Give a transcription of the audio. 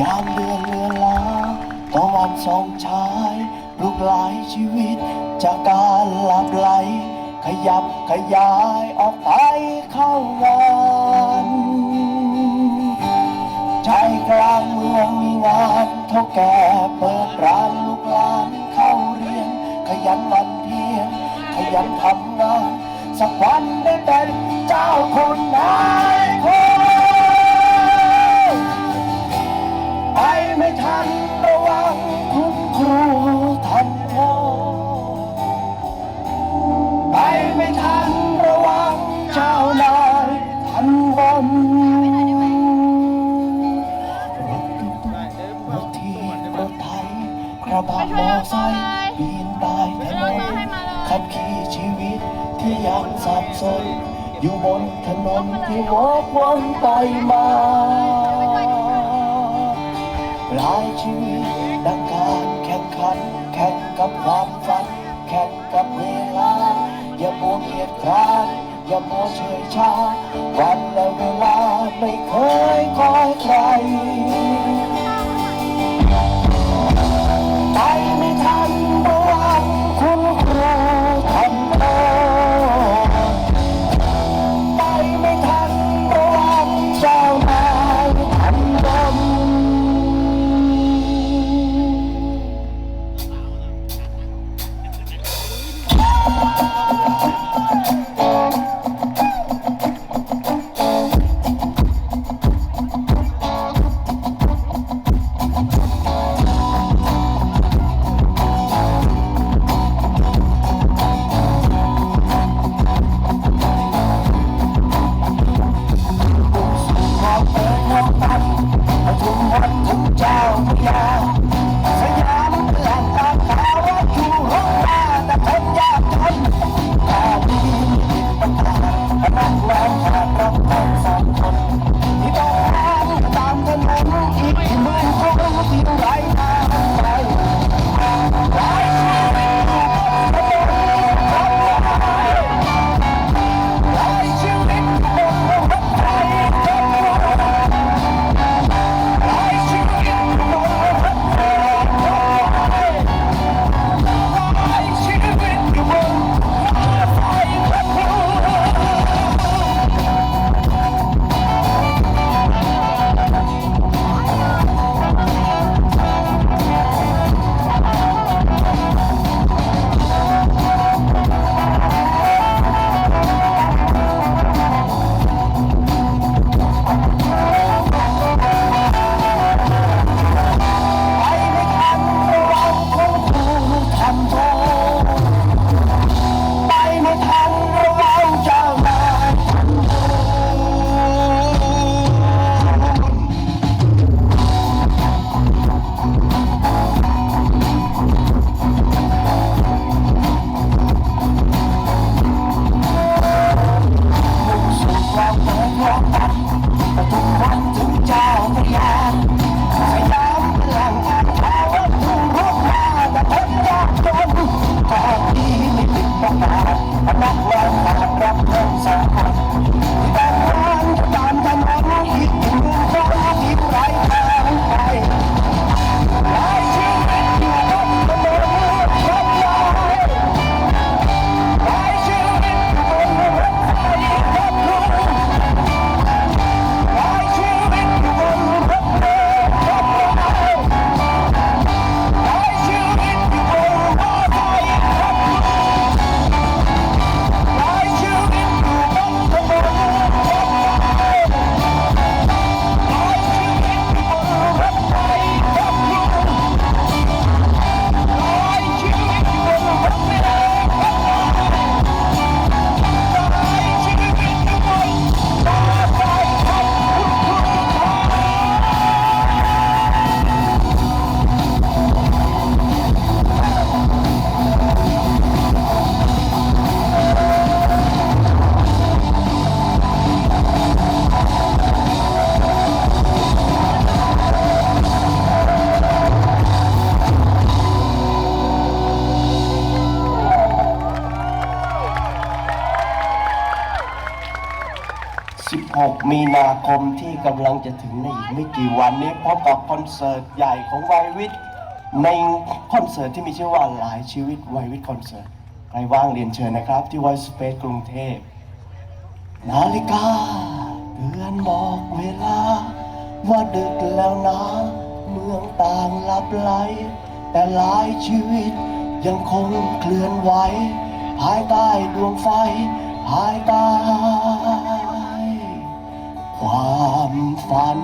ยามเดือนเลือนลาตะวันสองชายลูกหลายชีวิต จากการหลับไหล ขยับขยายออกไปเข้างานใจกลางเมืองมีงานเท่าแก่เปิดร้านลูกหลานเข้าเรียน ขยันวันเพียงขยันทำงาน สักวันได้เป็นเจ้าคนนาย ไม่ทันระวังคุณครูทันโทษไปไม่ทันระวังเจ้านายทันบนรถที่รถไถกระบะมอไซค์ปีนปถนนขับขี่ชีวิตที่ยังสับสน อยู่บนถนนที่วกวนไปมา ลายชีวิตดังการแข่งขัน แข่งกับความฝัน แข่งกับเวลา อย่ามัเกียดคร้านอย่าโมัเฉยชา วันและเวลาไม่เคยคอยใคร 16 มีนาคมที่กำลังจะถึงในอีกไม่กี่วันนี้พบกับคอนเสิร์ตใหญ่ของวัยวิทย์ในคอนเสิร์ตที่มีชื่อว่าหลายชีวิตไววิทย์คอนเสิร์ตใครว่างเรียนเชิญนะครับ ที่ไวสเปซกรุงเทพ นาฬิกาเตือนบอกเวลา ว่าดึกแล้วนะ เมืองต่างลับไหล แต่หลายชีวิตยังคงเคลื่อนไหวภายใต้ดวงไฟภายใต้ ความฝัน